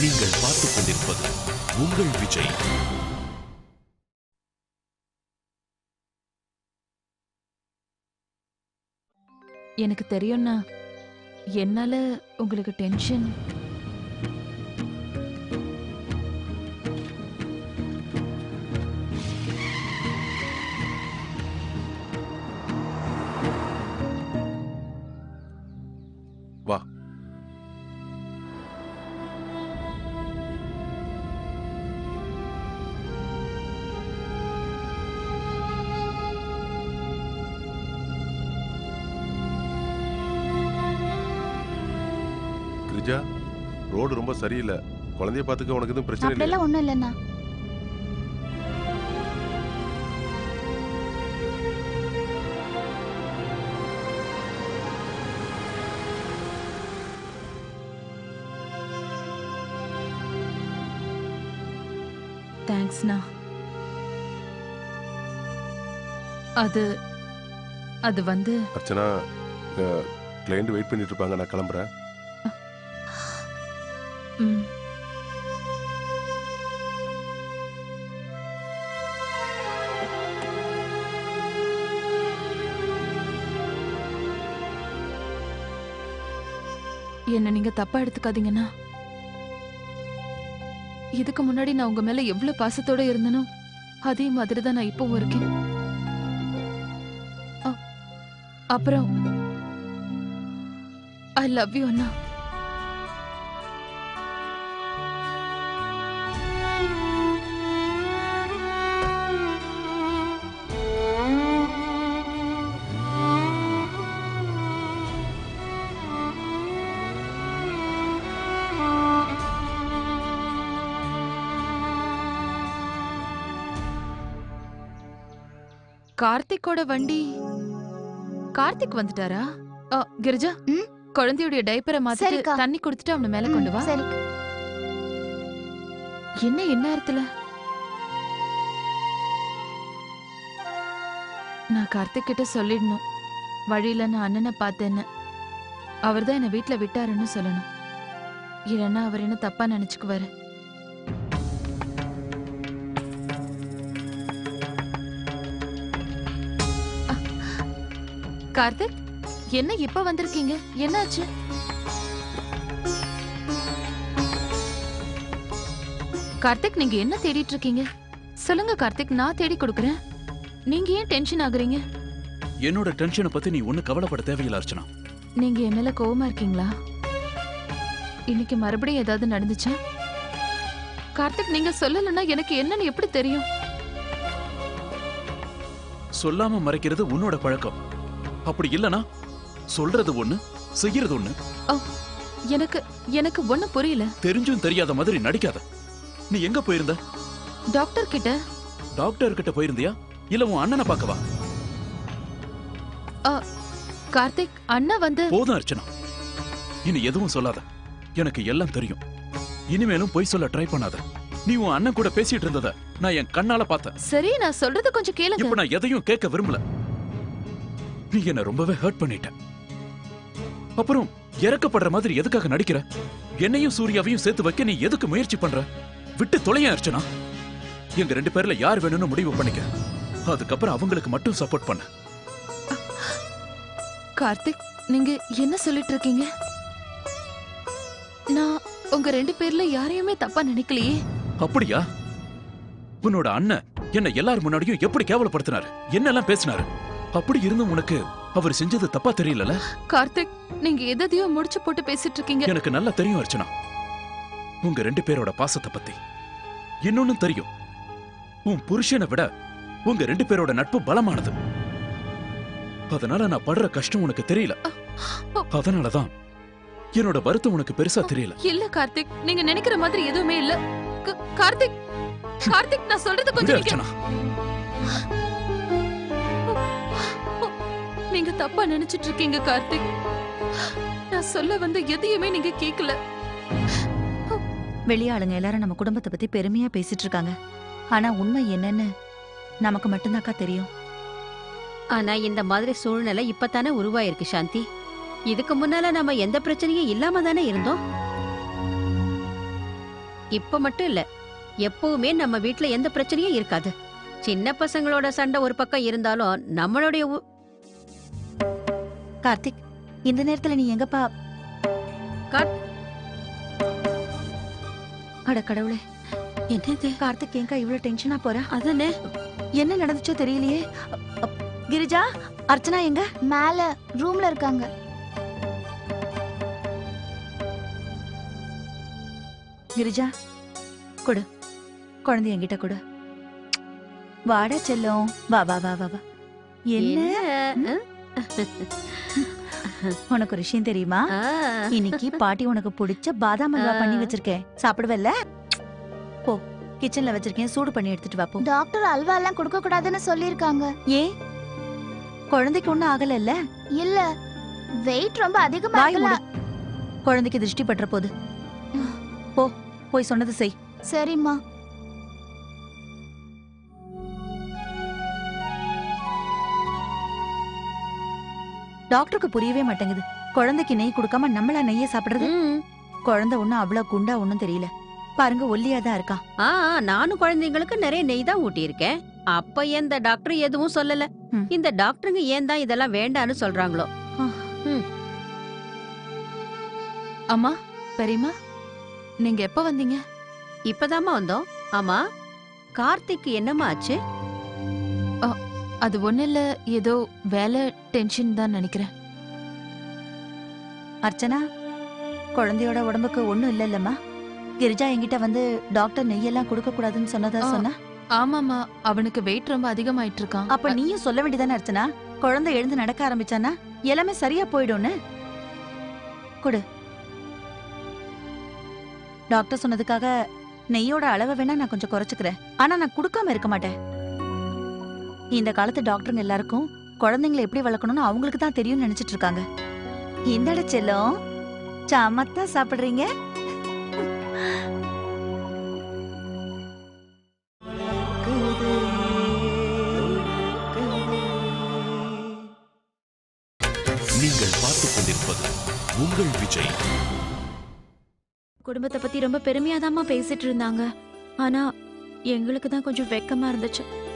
நீங்கள் பார்த்துக் கொண்டிருப்பது உங்கள் விஜய். எனக்கு தெரியும்னா என்னால உங்களுக்கு டென்ஷன் கிரிஜா ரோடு ரொம்ப சரியில்லை. குழந்தைய பார்த்துக்க உனக்கு எதுவும் பிரச்சனை அப்படியெல்லாம் ஒண்ணும் இல்லைண்ணா. தேங்க்ஸ்ண்ணா அது அது வந்து அர்ச்சனா கிளைண்ட் வெயிட் பண்ணிட்டு இருப்பாங்க நான் கிளம்புறேன். என்ன நீங்க தப்பா எடுத்துக்காதீங்கண்ணா இதுக்கு முன்னாடி நான் உங்க மேல எவ்வளவு பாசத்தோட இருந்தனோ அதே மாதிரி தான் நான் இப்பவும் இருக்கேன். அப்புறம் ஐ லவ் யூ அண்ணா. கார்த்திக்கோட வண்டி கார்த்திக் வந்துட்டாரா? அ, கிரிஜா? ம்? குழந்தையுடைய டைப்பரை மாத்திட்டு சரிக்கா. தண்ணி குடுத்துட்டு அவனை மேல கொண்டு வா. சரி. என்ன எந்நேரத்துல? நான் கார்த்திக் கிட்ட சொல்லிடணும். வழியில நான் அண்ணனை பார்த்தேன்னு. அவர்தான் என்ன வீட்ல விட்டாருன்னு சொல்லணும். இல்லைன்னா அவர் என்ன தப்பா நினைச்சுக்குவாரு. கார்த்திக் என்ன இப்ப வந்திருக்கீங்க? என்னாச்சு? கார்த்திக் நீங்க என்ன தேடிட்டு இருக்கீங்க? சொல்லுங்க கார்த்திக் நான் தேடி கொடுக்கறேன். நீங்க ஏன் டென்ஷன் ஆகுறீங்க? என்னோட டென்ஷனை பத்தி நீ ஒண்ணு கவலைப்பட தேவையில்ல அர்ச்சனா. நீங்க என் மேல கோவமா இருக்கீங்களா? இன்னைக்கு மறுபடியும் ஏதாவது நடந்துச்சா? கார்த்திக் நீங்க சொல்லலன்னா எனக்கு என்னன்னு எப்படி தெரியும்? சொல்லாம மறைக்கிறது உன்னோட பழக்கம். அப்படி இல்லனா சொல்றது ஒண்ணு செய்யறது ஒண்ணு? எனக்கு எனக்கு ஒண்ணு புரியல. தெரிஞ்சும் தெரியாத மாதிரி நடிக்காத. நீ எங்க போயிருந்த? டாக்டர் கிட்ட. டாக்டர் கிட்ட போயிருந்தியா? இல்ல உன் அண்ணனை பார்க்கவா? கார்த்திக் அண்ணா வந்து போதும் அர்ச்சனா. இனி எதுவும் சொல்லாத. எனக்கு எல்லாம் தெரியும். இனிமேலும் பொய் சொல்ல ட்ரை பண்ணாத. நீ உன் அண்ணன் கூட பேசிட்டு இருந்தத நான் என் கண்ணால பார்த்தேன். சரி நான் சொல்றது கொஞ்சம் கேளுங்க. இப்ப நான் எதையும் கேட்க விரும்பல. நீ என்ன ரொம்பவே ஹர்ட் பண்ணிட்ட. அப்புறம் இறக்கப்படுற மாதிரி எதுக்காக நடிக்கிற? என்னையும் சூர்யாவையும் சேர்த்து வைக்க நீ எதுக்கு முயற்சி பண்ற? விட்டு தொலைய அர்ச்சனா? எங்க ரெண்டு பேர்ல யார் வேணும்னு முடிவு பண்ணிக்க. அதுக்கப்புறம் அவங்களுக்கு மட்டும் சப்போர்ட் பண்ண. கார்த்திக் நீங்க என்ன சொல்லிட்டு இருக்கீங்க? நான் உங்க ரெண்டு பேர்ல யாரையுமே தப்பா நினைக்கலையே. அப்படியா? உன்னோட அண்ணன் என்ன எல்லார் முன்னாடியும் எப்படி கேவலப்படுத்தினாரு? என்னெல்லாம் பேசினாரு? அப்படி இருந்தும் உனக்கு அவர் செஞ்சது தப்பா தெரியலல? கார்த்திக் நீங்க எதையோ முடிச்சு போட்டு பேசிட்டு இருக்கீங்க எனக்கு நல்லா தெரியும் அர்ச்சனா. உங்க ரெண்டு பேரோட பாசத்தை பத்தி. இன்னொன்னும் தெரியும். உன் புருஷனை விட உங்க ரெண்டு பேரோட நட்பு பலமானது. அதனால நான் படுற கஷ்டம் உனக்கு தெரியல. அதனாலதான் என்னோட வருத்தம் உனக்கு பெருசா தெரியல. இல்ல கார்த்திக் நீங்க நினைக்கிற மாதிரி எதுவுமே இல்ல. கார்த்திக் கார்த்திக் நான் சொல்றது கொஞ்சம் நீங்க- தப்பா நினைச்சிட்டு இருக்கீங்க கார்த்திக். நான் சொல்ல வந்த எதையுமே நீங்க கேக்கல. வெளியாளுங்க எல்லாரும் நம்ம குடும்பத்தை பத்தி பெருமையா பேசிட்டு இருக்காங்க ஆனா உண்மை என்னன்னு நமக்கு மட்டும்தாக்கா தெரியும். ஆனா இந்த மாதிரி சூழ்நிலை இப்பதானே உருவாயிருக்கு சாந்தி. இதுக்கு முன்னால நம்ம எந்த பிரச்சனையும் இல்லாம தானே இருந்தோம்? இப்ப மட்டும் இல்ல எப்பவுமே நம்ம வீட்ல எந்த பிரச்சனையும் இருக்காது. சின்ன பசங்களோட சண்டை ஒரு பக்கம் இருந்தாலும் நம்மளுடைய கார்த்திக் இந்த நேரத்துல நீ எங்கப்பா? கார்த்- அட கடவுளே என்னது? கார்த்திக் ஏங்கா இவ்வளவு டென்ஷனா போற? அதானே என்ன நடந்துச்சோ தெரியலையே. கிரிஜா அர்ச்சனா எங்க? மேல ரூம்ல இருக்காங்க. கிரிஜா கொடு. குழந்தை என்கிட்ட கொடு. வாடா செல்லம். வா வா வா வா என்ன? உனக்கு ஒரு விஷயம் தெரியுமா? இன்னைக்கு பாட்டி உனக்கு பிடிச்ச பாதாம் அல்வா பண்ணி. வச்சிருக்கேன். சாப்பிடுவல்ல? போ கிச்சன்ல வச்சிருக்கேன். சூடு பண்ணி எடுத்துட்டு வா போ. டாக்டர் அல்வா எல்லாம் கொடுக்க கூடாதுன்னு சொல்லிருக்காங்க ஏன் குழந்தைக்கு ஒண்ணும் ஆகலல்ல? இல்ல வெயிட் ரொம்ப அதிகமா குழந்தைக்கு திருஷ்டி பற்ற போது. போ போய் சொன்னது செய். சரிம்மா. டாக்டருக்கு புரியவே மாட்டேங்குது. குழந்தைக்கு நெய் கொடுக்காம நம்மளா நெய்ய சாப்பிடுறது? ம். குழந்தை ஒண்ணும் அவ்வளவு குண்டா ஒண்ணும் தெரியல. பாருங்க ஒல்லியா தான் இருக்கா. ஆ நானும் குழந்தைங்களுக்கு நிறைய நெய் தான் ஊட்டியிருக்கேன். அப்ப எந்த டாக்டர் எதுவும் சொல்லல. இந்த டாக்டருங்க ஏன் தான் இதெல்லாம் வேண்டான்னு சொல்றாங்களோ? அம்மா பெரியம்மா நீங்க எப்ப வந்தீங்க? இப்பதாம்மா வந்தோம். ஆமா கார்த்திக் என்னம்மா ஆச்சு? அது ஒண்ணு இல்ல ஏதோ வேலை டென்ஷன் தான் நினைக்கிறேன். அர்ச்சனா குழந்தையோட உடம்புக்கு ஒண்ணும் இல்ல இல்லம்மா கிரிஜா என்கிட்ட வந்து டாக்டர் நெய்யெல்லாம் கொடுக்க கூடாதுன்னு சொன்னதா. சொன்னா? ஆமாமா அவனுக்கு வெயிட் ரொம்ப அதிகமாயிட்டு இருக்கான் அப்ப நீயும் சொல்ல வேண்டியதானே அர்ச்சனா? குழந்தை எழுந்து நடக்க ஆரம்பிச்சானா எல்லாமே சரியா போயிடும்னு? கொடு. டாக்டர் சொன்னதுக்காக நெய்யோட அளவை வேணா நான் கொஞ்சம் குறைச்சுக்கிறேன். ஆனா நான் கொடுக்காம இருக்க மாட்டேன். இந்த காலத்து டாக்டருங்க எல்லாருக்கும் குழந்தைங்களை எப்படி வளர்க்கணும்னு அவங்களுக்கு தான் தெரியும்னு நினைச்சிட்டு இருக்காங்க. இந்தட செல்லம் சமத்தா சாப்பிடுறீங்க? நீங்கள் பார்த்துக் கொண்டிருப்பது உங்கள் விஜய். குடும்பத்தை பத்தி ரொம்ப பெருமையாதாம்மா பேசிட்டு இருந்தாங்க. ஆனா எங்களுக்கு தான் கொஞ்சம் வெக்கமா இருந்துச்சு.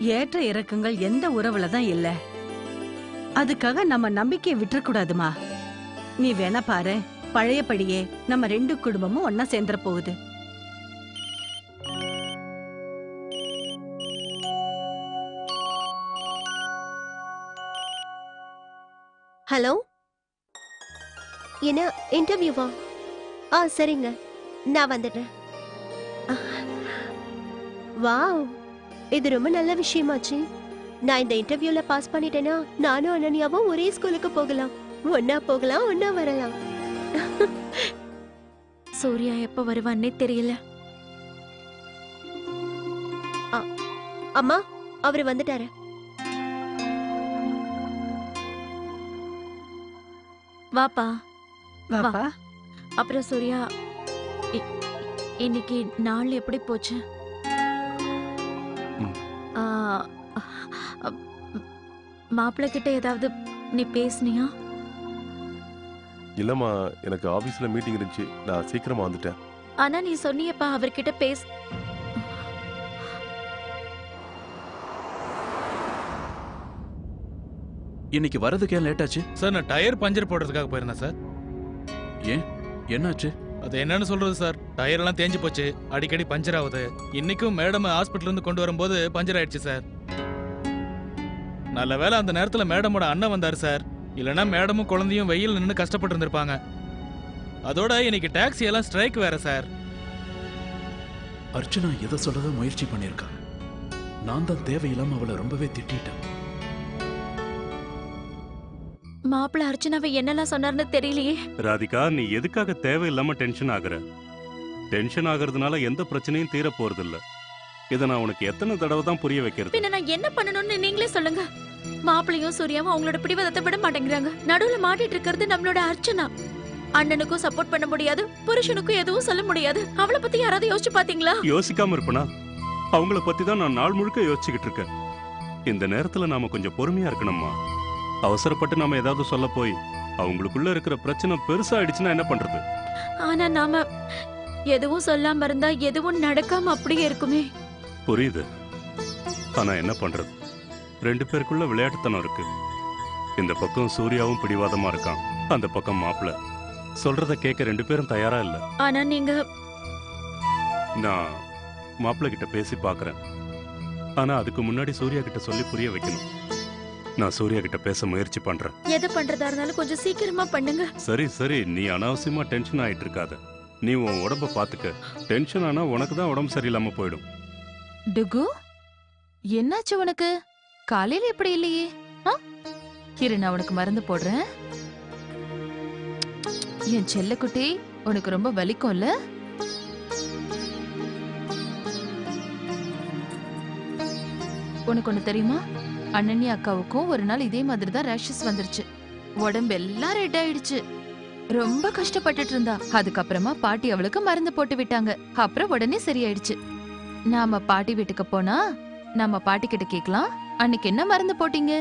ஏற்ற இறக்கங்கள் எந்த உறவுல தான் இல்ல. அதுக்காக நம்ம நம்பிக்கையை விட்டுறக்கூடாதுமா. நீ வேணா பாரு பழையபடியே நம்ம ரெண்டு குடும்பமும் ஒன்னா சேர்ந்துற போகுது. ஹலோ? என்ன இன்டர்வியூவா? ஆ சரிங்க. நான் வந்துடுறேன் வாவ். இது ரொம்ப நல்ல விஷயமாச்சு. நான் இந்த இன்டர்வியூல பாஸ் பண்ணிட்டேன்னா நானும் அனன்யாவும் ஒரே ஸ்கூலுக்கு போகலாம். ஒன்னா போகலாம் ஒன்னா வரலாம். சூர்யா எப்ப வருவான்னே தெரியல. அம்மா அவர் வந்துட்டாரு. வாப்பா. வாப்பா. அப்புறம் சூர்யா இ- இன்னைக்கு நாள் எப்படி போச்சு? மாப்பிள்ளை கிட்ட ஏதாவது நீ பேசுனியா? இல்லம்மா எனக்கு ஆபீஸ்ல மீட்டிங் இருந்துச்சு. நான் சீக்கிரமா வந்துட்டேன். ஆனா நீ சொன்னியப்பா அவர்கிட்ட பேச. இன்னைக்கு வரதுக்கு ஏன் லேட் ஆச்சு சார் நான் டயர் பஞ்சர் போடுறதுக்காக போயிருந்தேன் சார். என்னாச்சு? அது என்னன்னு சொல்றது சார். டயர் எல்லாம் தேஞ்சு போச்சு. அடிக்கடி பஞ்சர் ஆகுது. இன்னைக்கும் மேடம் ஹாஸ்பிட்டல் இருந்து கொண்டு வரும்போது பஞ்சர் ஆயிடுச்சு சார். நல்ல வேளை அந்த நேரத்துல மேடமோட அண்ணன் வந்தாரு சார். இல்லைன்னா மேடமும் குழந்தையும் வெயில் நின்று கஷ்டப்பட்டு இருந்திருப்பாங்க. அதோட இன்னைக்கு டாக்ஸி எல்லாம் ஸ்ட்ரைக் வேற சார். அர்ச்சனா எதை சொல்லதான் முயற்சி பண்ணியிருக்கா? நான் தான் தேவையில்லாம அவளை ரொம்பவே திட்டிட்டேன். மாப்பிள்ளை அர்ச்சனாவை என்னெல்லாம் சொன்னார்னு தெரியலையே. ராதிகா நீ எதுக்காக தேவையில்லாம டென்ஷன் ஆகுற? டென்ஷன் ஆகுறதுனால எந்த பிரச்சனையும் தீர போறதில்ல இதை நான் உனக்கு எத்தனை தடவை தான் புரிய வைக்கிறது? பின்ன நான் என்ன பண்ணணும்னு நீங்களே சொல்லுங்க. மாப்பிள்ளையும் சூர்யாவும் அவங்களோட பிடிவாதத்தை விட மாட்டேங்கிறாங்க. நடுவுல மாட்டிட்டு இருக்கிறது நம்மளோட அர்ச்சனா. அண்ணனுக்கும் சப்போர்ட் பண்ண முடியாது புருஷனுக்கும் எதுவும் சொல்ல முடியாது. அவளை பத்தி யாராவது யோசிச்சு பாத்தீங்களா? யோசிக்காம இருப்பனா? அவங்கள பத்தி தான் நான் நாள் முழுக்க யோசிச்சுக்கிட்டு இருக்கேன். இந்த நேரத்துல நாம கொஞ்சம் பொறுமையா இருக்கணும்மா. அவசரப்பட்டு நாம ஏதாவது சொல்ல போய் அவங்களுக்குள்ள இருக்கிற பிரச்சனை பெருசாயிடுச்சுன்னா என்ன பண்றது? ஆனா நாம எதுவும் சொல்லாம இருந்தா எதுவும் நடக்காம அப்படியே இருக்குமே. புரியுது. ஆனா என்ன பண்றது? ரெண்டு பேருக்குள்ள விளையாட்டுத்தனம் இருக்கு. இந்த பக்கம் சூர்யாவும் பிடிவாதமா இருக்கான். அந்த பக்கம் மாப்பிள்ள சொல்றத கேட்க ரெண்டு பேரும் தயாரா இல்ல. ஆனா நீங்க நான் மாப்பிள்ள கிட்ட பேசி பார்க்கறேன் ஆனா அதுக்கு முன்னாடி சூர்யா கிட்ட சொல்லி புரிய வைக்கணும். நான் சூர்யா கிட்ட பேச முயற்சி பண்றேன். எதை பண்றதா இருந்தாலும் கொஞ்சம் சீக்கிரமா பண்ணுங்க. சரி சரி. நீ அனாவசியமா டென்ஷன் ஆயிட்டு இருக்காத நீ உன் உடம்ப பாத்துக்க. டென்ஷன் ஆனா உனக்கு தான் உடம்பு சரியில்லாம போயிடும். டுகு என்னாச்சு உனக்கு? காலையில எப்படி இல்லையே? ஆ? இரு நான் உனக்கு மருந்து போடுறேன். என் செல்லக்குட்டி உனக்கு ரொம்ப வலிக்கும்ல? உனக்கு ஒண்ணு தெரியுமா? அண்ணனி அக்காவுக்கும் ஒரு நாள் இதே மாதிரி தான் ரேஷஸ் வந்துருச்சு. உடம்பு எல்லாம் ரெட் ஆயிடுச்சு. ரொம்ப கஷ்டப்பட்டுட்டு இருந்தா. அதுக்கப்புறமா பாட்டி அவளுக்கு மருந்து போட்டு விட்டாங்க. அப்புறம் உடனே சரியாயிடுச்சு. நாம பாட்டி வீட்டுக்கு போனா நம்ம பாட்டி கிட்ட கேக்கலாம் அன்னைக்கு என்ன மருந்து போட்டீங்க?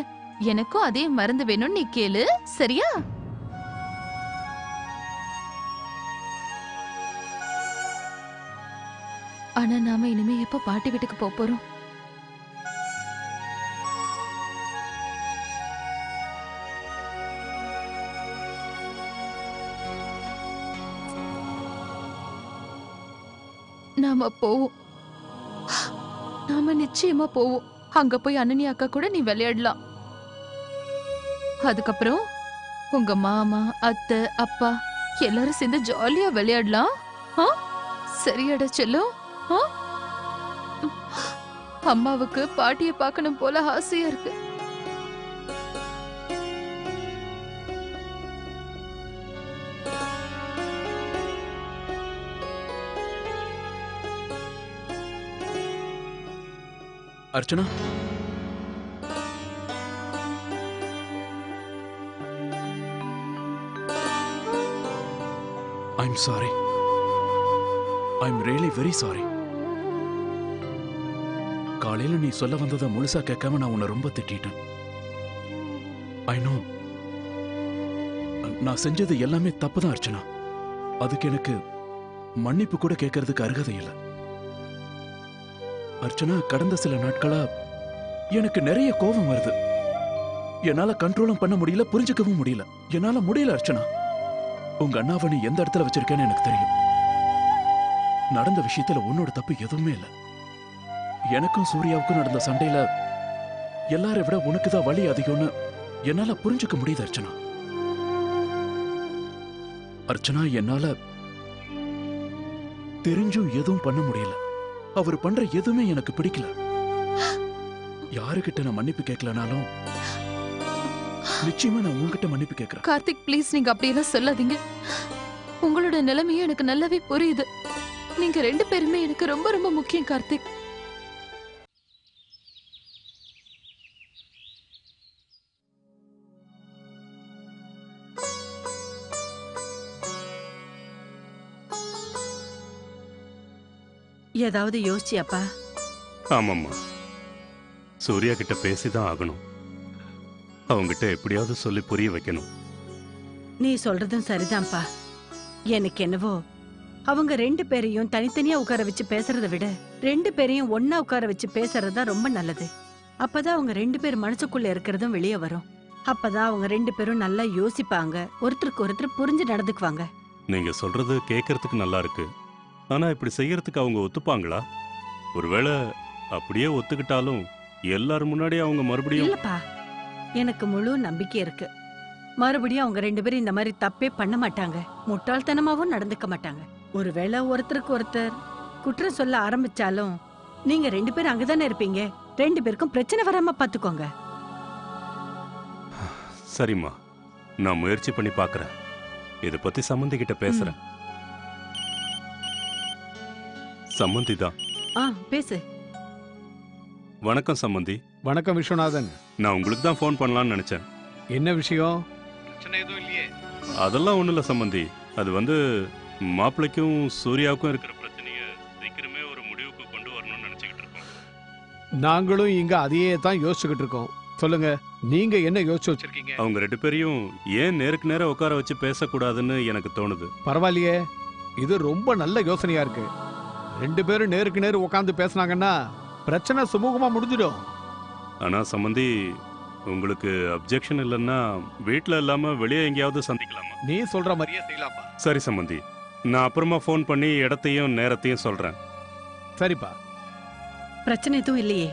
எனக்கும் அதே மருந்து வேணும்னு நீ கேளு சரியா? ஆனா நாம இனிமே எப்ப பாட்டி வீட்டுக்கு போக போறோம்? நாம போவோம். நாம நிச்சயமா போவோம். அங்க போய் அண்ணனி அக்கா கூட நீ விளையாடலாம். அதுக்கப்புறம் உங்க மாமா அத்தை அப்பா எல்லாரும் சேர்ந்து ஜாலியா விளையாடலாம். சரியாடா செல்லம் அம்மாவுக்கு பாட்டிய பார்க்கணும் போல ஆசையா இருக்கு. Archana? I'm sorry I'm really very sorry காலையில நீ சொல்ல வந்ததை முழுசா கேட்காம நான் உன்னை ரொம்ப திட்டிட்டேன். ஐ நோ நான் செஞ்சது எல்லாமே தப்பு தான் அர்ச்சனா. அதுக்கு எனக்கு மன்னிப்பு கூட கேட்கறதுக்கு அருகதை இல்லை. அர்ச்சனா கடந்த சில நாட்களா எனக்கு நிறைய கோபம் வருது. என்னால கண்ட்ரோலும் பண்ண முடியல புரிஞ்சுக்கவும் முடியல. என்னால முடியல அர்ச்சனா. உங்க அண்ணாவை நீ எந்த இடத்துல வச்சிருக்கேன்னு எனக்கு தெரியும். நடந்த விஷயத்துல உன்னோட தப்பு எதுவுமே இல்ல. எனக்கும் சூர்யாவுக்கும் நடந்த சண்டையில எல்லாரை விட உனக்கு தான் வலி அதிகம்னு என்னால புரிஞ்சுக்க முடியுது அர்ச்சனா. அர்ச்சனா என்னால தெரிஞ்சும் எதுவும் பண்ண முடியல. அவர் பண்ற எதுவுமே எனக்கு பிடிக்கல. யாருகிட்ட நான் மன்னிப்பு கேட்கலனாலும் நிச்சயமா நான் உங்ககிட்ட மன்னிப்பு கேட்கிறேன். கார்த்திக் ப்ளீஸ் நீங்க அப்படியெல்லாம் சொல்லாதீங்க. உங்களோட நிலைமையே எனக்கு நல்லாவே புரியுது. நீங்க ரெண்டு பேருமே எனக்கு ரொம்ப ரொம்ப முக்கியம் கார்த்திக். ஏதாவது யோசிச்சியாப்பா? ஆமாம்மா. சூர்யா கிட்ட பேசிதான் ஆகணும். அவங்கிட்ட எப்படியாவது சொல்லி புரிய வைக்கணும். நீ சொல்றதும் சரிதான்ப்பா. எனக்கு என்னவோ அவங்க ரெண்டு பேரையும் தனித்தனியா உட்கார வச்சு பேசுறதை விட ரெண்டு பேரையும் ஒண்ணா உட்கார வச்சு பேசுறது தான் ரொம்ப நல்லது. அப்பதான் அவங்க ரெண்டு பேர் மனசுக்குள்ள இருக்கிறதும் வெளியே வரும். அப்பதான் அவங்க ரெண்டு பேரும் நல்லா யோசிப்பாங்க ஒருத்தருக்கு ஒருத்தர் புரிஞ்சு நடந்துக்குவாங்க. நீங்க சொல்றது கேட்கறதுக்கு நல்லா இருக்கு. ஆனா இப்படி செய்யறதுக்கு அவங்க ஒத்துப்பாங்களா? ஒருவேளை அப்படியே ஒத்துக்கிட்டாலும் எல்லாரும் முன்னாடி அவங்க மறுபடியும் இல்லப்பா. எனக்கு முழு நம்பிக்கை இருக்கு. மறுபடியும் அவங்க ரெண்டு பேரும் இந்த மாதிரி தப்பே பண்ண மாட்டாங்க. முட்டாள்தனமாவும் நடந்துக்க மாட்டாங்க. ஒருவேளை ஒருத்தருக்கு ஒருத்தர் குற்றம் சொல்ல ஆரம்பிச்சாலும் நீங்க ரெண்டு பேரும் அங்கதானே இருப்பீங்க. ரெண்டு பேருக்கும் பிரச்சனை வராம பாத்துக்கோங்க. சரிம்மா நான் முயற்சி பண்ணி பார்க்கறேன் இத பத்தி சம்மந்தி கிட்ட பேசுறேன். சம்மந்தி தான். ஆ பேசு. வணக்கம் சம்மந்தி வணக்கம் விஸ்வநாதன். நான் உங்களுக்கு தான் ஃபோன் பண்ணலாம்னு நினைச்சேன். என்ன விஷயம்? அதெல்லாம் ஒண்ணும் இல்ல சம்மந்தி அது வந்து மாப்பிள்ளைக்கும் சூர்யாவுக்கும் இருக்கிற பிரச்சனைய சீக்கிரமே ஒரு முடிவுக்கு கொண்டு வரணும்னு நினைச்சுக்கிட்டு இருக்கோம். நாங்களும் இங்க அதையே தான் யோசிச்சுக்கிட்டு இருக்கோம். சொல்லுங்க நீங்க என்ன யோசிச்சு வச்சிருக்கீங்க? அவங்க ரெண்டு பேரையும் ஏன் நேருக்கு நேரா உட்கார வச்சு பேசக்கூடாதுன்னு எனக்கு தோணுது. பரவாயில்லையே. இது ரொம்ப நல்ல யோசனையா இருக்கு. ரெண்டு பேரும் நேருக்கு நேரு உட்காந்து பேசுனாங்கன்னா பிரச்சனை சுமூகமா முடிஞ்சிடும். ஆனா சம்மந்தி உங்களுக்கு அப்ஜெக்ஷன் இல்லைன்னா வீட்டில் இல்லாம வெளியே எங்கேயாவது சந்திக்கலாமா? நீ சொல்ற மாதிரியே செய்யலாம்ப்பா. சரி சம்மந்தி நான் அப்புறமா ஃபோன் பண்ணி இடத்தையும் நேரத்தையும் சொல்றேன். சரிப்பா. பிரச்சனை எதுவும் இல்லையே.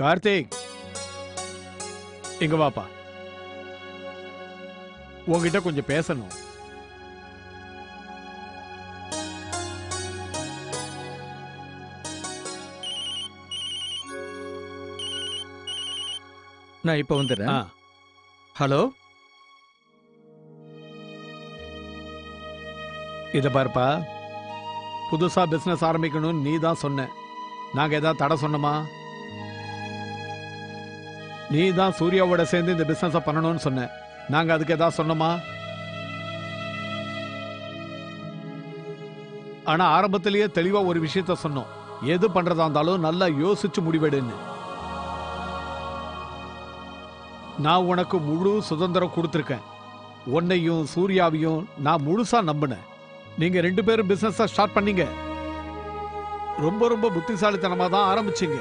கார்த்திக். இங்க வாப்பா. உன்கிட்ட கொஞ்சம் பேசணும். நான் இப்போ வந்துடுறேன். ஹலோ? இத பாருப்பா. புதுசா பிசினஸ் ஆரம்பிக்கணும்னு நீ தான் சொன்ன. நாங்க ஏதாவது தடை சொன்னோமா? நீ தான் சூர்யாவோட சேர்ந்து இந்த பிசினஸ் பண்ணணும்னு சொன்ன. நாங்க அதுக்கு ஏதாவது சொன்னோமா? ஆனா ஆரம்பத்திலேயே தெளிவா ஒரு விஷயத்த சொன்னோம். எது பண்றதா இருந்தாலும் நல்லா யோசிச்சு முடிவெடுன்னு. நான் உனக்கு முழு சுதந்திரம் கொடுத்துருக்கேன். உன்னையும் சூர்யாவையும் நான் முழுசா நம்பினேன். நீங்க ரெண்டு பேரும் பிசினஸ் ஸ்டார்ட் பண்ணீங்க. ரொம்ப ரொம்ப புத்திசாலித்தனமா தான் ஆரம்பிச்சீங்க.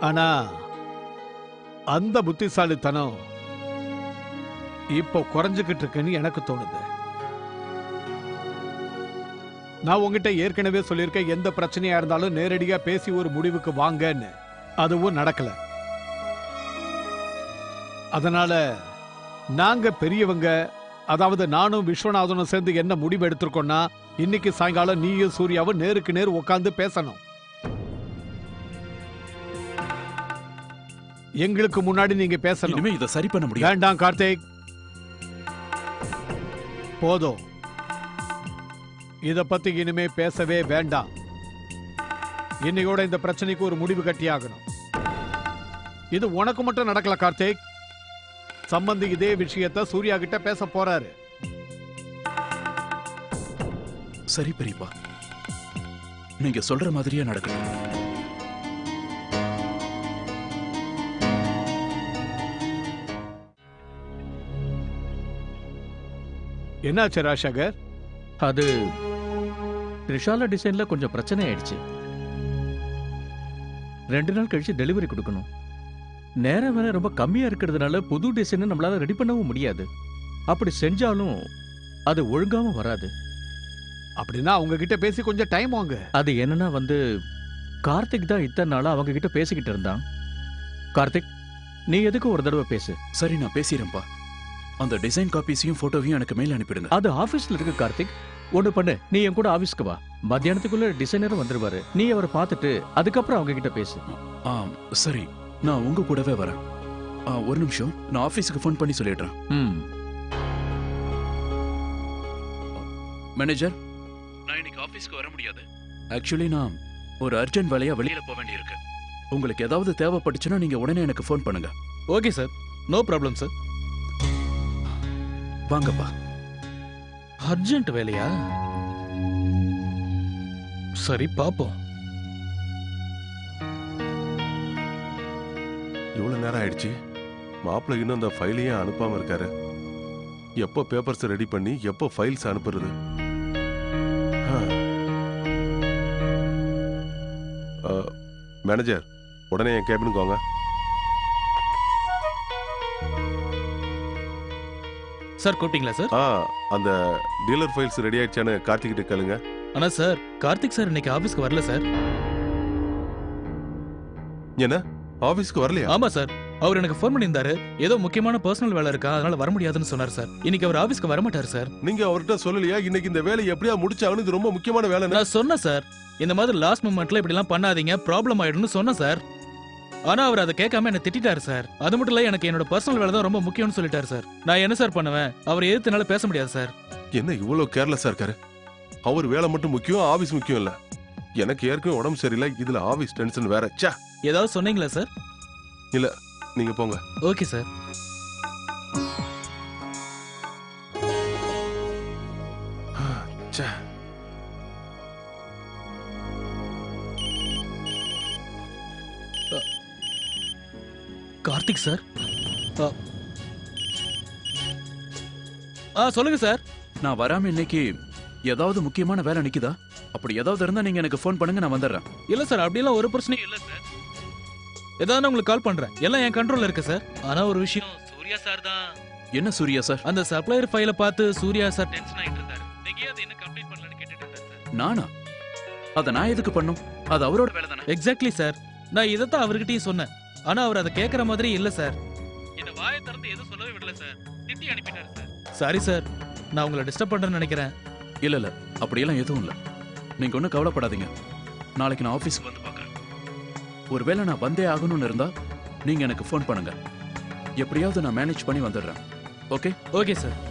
ஆனா அந்த புத்திசாலித்தனம் இப்போ குறைஞ்சுக்கிட்டு இருக்குன்னு எனக்கு தோணுது. நான் உங்ககிட்ட ஏற்கனவே சொல்லியிருக்கேன் எந்த பிரச்சனையா இருந்தாலும் நேரடியா பேசி ஒரு முடிவுக்கு வாங்கன்னு. அதுவும் நடக்கல. அதனால நாங்க பெரியவங்க அதாவது நானும் விஸ்வநாதனும் சேர்ந்து என்ன முடிவு எடுத்திருக்கோம்னா இன்னைக்கு சாயங்காலம் நீயும் சூர்யாவும் நேருக்கு நேர் உட்கார்ந்து பேசணும். எங்களுக்கு முன்னாடி நீங்க பேசணும். இனிமே இதை சரி பண்ண முடியாது. வேண்டாம் கார்த்திக். போதும். இத பத்தி இனிமே பேசவே வேண்டாம். இன்னையோட இந்த பிரச்சனைக்கு ஒரு முடிவு கட்டியாகணும் இது உனக்கு மட்டும் நடக்கல கார்த்திக். சம்பந்தி இதே விஷயத்த சூர்யா கிட்ட பேச போறாரு. சரி பெரியப்பா நீங்க சொல்ற மாதிரியே நடக்கட்டும். என்னாச்சு ராஜசேகர்? அது த்ரிஷாலா டிசைன்ல கொஞ்சம் பிரச்சனை ஆயிடுச்சு ரெண்டு நாள் கழிச்சு டெலிவரி கொடுக்கணும். நேரம் வேற ரொம்ப கம்மியா இருக்கிறதுனால புது டிசைன் நம்மளால ரெடி பண்ணவும் முடியாது. அப்படி செஞ்சாலும் அது ஒழுங்காவும் வராது. அப்படின்னா அவங்க கிட்ட பேசி கொஞ்சம் டைம் வாங்க. அது என்னன்னா வந்து கார்த்திக் தான் இத்தனை நாளா அவங்க கிட்ட பேசிக்கிட்டு இருந்தான். கார்த்திக் நீ எதுக்கு ஒரு தடவை பேசு. சரி நான் பேசிடுறேன்ப்பா. அந்த டிசைன் காப்பீஸையும் போட்டோவையும் எனக்கு மெயில் அனுப்பிடுங்க. அது ஆபீஸ்ல இருக்கு கார்த்திக் ஒண்ணு பண்ணு நீ என் கூட ஆபீஸ்க்கு வா. மத்தியானத்துக்குள்ள டிசைனரும் வந்துருவாரு. நீ அவரை பார்த்துட்டு அதுக்கப்புறம் அவங்க கிட்ட பேசு. ஆ சரி நான் உங்க கூடவே வரேன். ஆ, ஒரு நிமிஷம் நான் ஆபீஸுக்கு ஃபோன் பண்ணி சொல்லிடுறேன். ம். மேனேஜர் நான் இன்னைக்கு ஆபீஸ்க்கு வர முடியாது. ஆக்சுவலி நான் ஒரு அர்ஜென்ட் வேலையா வெளியில போக வேண்டியிருக்கு. உங்களுக்கு ஏதாவது தேவைப்பட்டுச்சுன்னா நீங்க உடனே எனக்கு ஃபோன் பண்ணுங்க. Okay sir no problem sir வாங்கப்பா. அர்ஜென்ட் வேலையா? சரி பாப்போம். இவ்வளவு நேரம் ஆயிடுச்சு. மாப்பிள்ளை இன்னும் அந்த ஃபைலையும் அனுப்பாம இருக்காரு. எப்போ பேப்பர்ஸ் ரெடி பண்ணி எப்போ ஃபைல்ஸ் அனுப்புறது? மேனேஜர் உடனே என் கேபினுக்கு வாங்க. சார் கூப்பிட்டீங்களா சார்? ஆ அந்த டீலர் ஃபைல்ஸ் ரெடி ஆயிடுச்சான்னு கார்த்திக் கிட்ட கேளுங்க. ஆனா சார் கார்த்திக் சார் இன்னைக்கு ஆபீஸ்க்கு வரல சார். என்ன? ஆபீஸ்க்கு வரலையா? ஆமா சார் அவர் எனக்கு ஃபோன் பண்ணியிருந்தாரு. ஏதோ முக்கியமான பர்சனல் வேலை இருக்கா அதனால வர முடியாதுன்னு சொன்னார் சார். இன்னைக்கு அவர் ஆபீஸ்க்கு வர மாட்டார் சார். நீங்க அவர்கிட்ட சொல்லலையா? இன்னைக்கு இந்த வேலையை எப்படியா முடிச்சாகணும் இது ரொம்ப முக்கியமான வேலை நான் சொன்னேன் சார். இந்த மாதிரி லாஸ்ட் மூமெண்ட்ல இப்படி எல்லாம் பண்ணாதீங்க ப்ராப்ளம் ஆயிடும்னு சொன்னேன் சார். ஆனா அவர் அதை கேட்காம என்ன திட்டிட்டாரு சார். அது மட்டும் இல்ல எனக்கு என்னோட பர்சனல் வேலை தான் ரொம்ப முக்கியம்னு சொல்லிட்டாரு சார். நான் என்ன சார் பண்ணுவேன்? அவர் எதிர்த்து பேச முடியாது சார். என்ன இவ்வளவு கேர்லெஸ்ஸா இருக்காரு? அவர் வேலை மட்டும் முக்கியம் ஆபீஸ் முக்கியம் இல்ல. எனக்கு ஏற்கனவே உடம்பு சரியில்லை இதுல ஆபீஸ் டென்ஷன் வேற. ச்சே! ஏதாவது சொன்னீங்களா சார்? இல்ல நீங்க போங்க. Okay sir. கார்த்திக் சார். ஆ. சொல்லுங்க சார். நான் வராம இன்னைக்கு ஏதாவது முக்கியமான வேலை நிக்குதா? அப்படி ஏதாவது இருந்தா நீங்க எனக்கு ஃபோன் பண்ணுங்க நான் வந்துடுறேன் இல்ல சார் அப்படியெல்லாம் ஒரு பிரச்சனையும் இல்ல சார். ஏதாவது நான் உங்களுக்கு கால் பண்றேன். எல்லாம் என் கண்ட்ரோல்ல இருக்கு சார். ஆனா ஒரு விஷயம் சூர்யா சார் தான். என்ன சூர்யா சார்? அந்த சப்ளையர் ஃபைல பார்த்து சூர்யா சார் டென்ஷன் ஆயிட்டு இருந்தாரு. நீங்க அதை என்ன கம்ப்ளீட் பண்ணலன்னு கேட்டுட்டு இருந்தாரு சார். நானா? அத நான் எதுக்கு பண்ணும்? அது அவரோட வேலை தானே? எக்ஸாக்ட்லி சார் நான் இதைத்தான் அவர்கிட்டயும் சொன்னேன். ஆனா அவர் அதை கேட்கற மாதிரி இல்ல சார். இந்த வாயை திறந்து எதுவும் சொல்லவே விடல சார். திட்டி அனுப்பிட்டாரு சார். Sorry sir. நான் உங்களை டிஸ்டர்ப் பண்றேன்னு நினைக்கிறேன். இல்ல இல்ல. அப்படியெல்லாம் எதுவும் இல்ல. நீங்க ஒன்றும் கவலைப்படாதீங்க. நாளைக்கு நான் ஆபீஸ்க்கு வந்து பார்க்கறேன் ஒருவேளை நான் வந்தே ஆகணும்னு இருந்தா நீங்க எனக்கு ஃபோன் பண்ணுங்க. எப்படியாவது நான் மேனேஜ் பண்ணி வந்துடுறேன். Okay okay sir